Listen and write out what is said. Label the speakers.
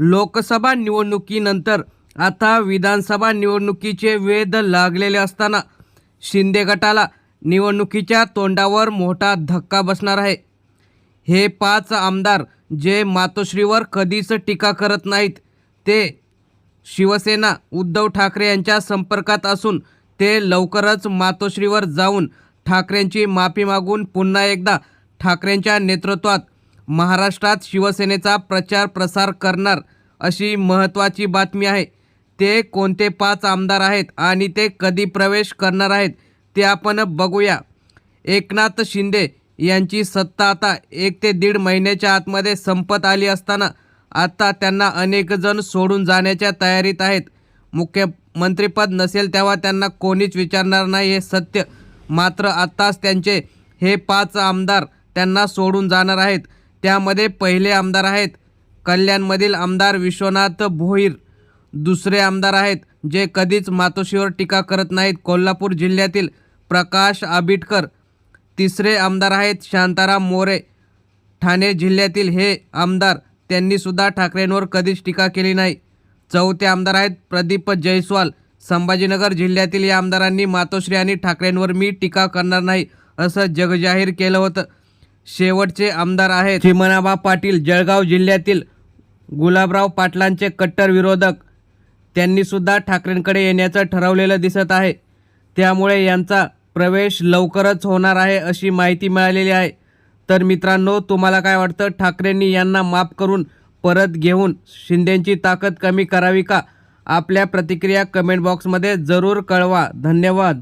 Speaker 1: लोकसभा निवडणुकीनंतर आता विधानसभा निवडणुकीचे वेध लागलेले असताना शिंदे गटाला निवडणुकीच्या तोंडावर मोठा धक्का बसणार आहे. हे पाच आमदार जे मातोश्रीवर कधीच टीका करत नाहीत ते शिवसेना उद्धव ठाकरे यांच्या संपर्कात असून ते लवकरच मातोश्रीवर जाऊन ठाकरेंची माफी मागून पुन्हा एकदा ठाकरेंच्या नेतृत्वात महाराष्ट्रात शिवसेनेचा प्रचार प्रसार करणार अशी महत्त्वाची बातमी आहे. ते कोणते पाच आमदार आहेत आणि ते कधी प्रवेश करणार आहेत ते आपण बघूया. एकनाथ शिंदे यांची सत्ता आता एक ते दीड महिन्याच्या आतमध्ये संपत आली असताना आता त्यांना अनेकजण सोडून जाण्याच्या तयारीत आहेत. मुख्यमंत्रीपद नसेल तेव्हा त्यांना कोणीच विचारणार नाही हे सत्य. मात्र आत्ताच त्यांचे हे पाच आमदार त्यांना सोडून जाणार आहेत. त्यामध्ये पहिले आमदार आहेत कल्याणमधील आमदार विश्वनाथ भोईर. दुसरे आमदार आहेत जे कधीच मातोश्रीवर टीका करत नाहीत. कोल्हापूर जिल्ह्यातील प्रकाश आबिटकर. तिसरे आमदार आहेत शांताराम मोरे. ठाणे जिल्ह्यातील हे आमदार त्यांनीसुद्धा ठाकरेंवर कधीच टीका केली नाही. चौथे आमदार आहेत प्रदीप जयस्वाल संभाजीनगर जिल्ह्यातील या आमदारांनी मातोश्री आणि ठाकरेंवर मी टीका करणार नाही असं जगजाहीर केलं होतं. शेवटचे आमदार आहेत. चिमनाबा पाटील जळगाव जिल्ह्यातील गुलाबराव पाटलांचे कट्टर विरोधक. त्यांनीसुद्धा ठाकरेंकडे येण्याचं ठरवलेलं दिसत आहे. त्यामुळे यांचा प्रवेश लवकरच होणार आहे अशी माहिती मिळालेली आहे. तर मित्रांनो तुम्हाला काय वाटतं? ठाकरेंनी यांना माफ करून परत घेऊन शिंदेंची ताकद कमी करावी का? आपल्या प्रतिक्रिया कमेंट बॉक्समध्ये जरूर कळवा. धन्यवाद.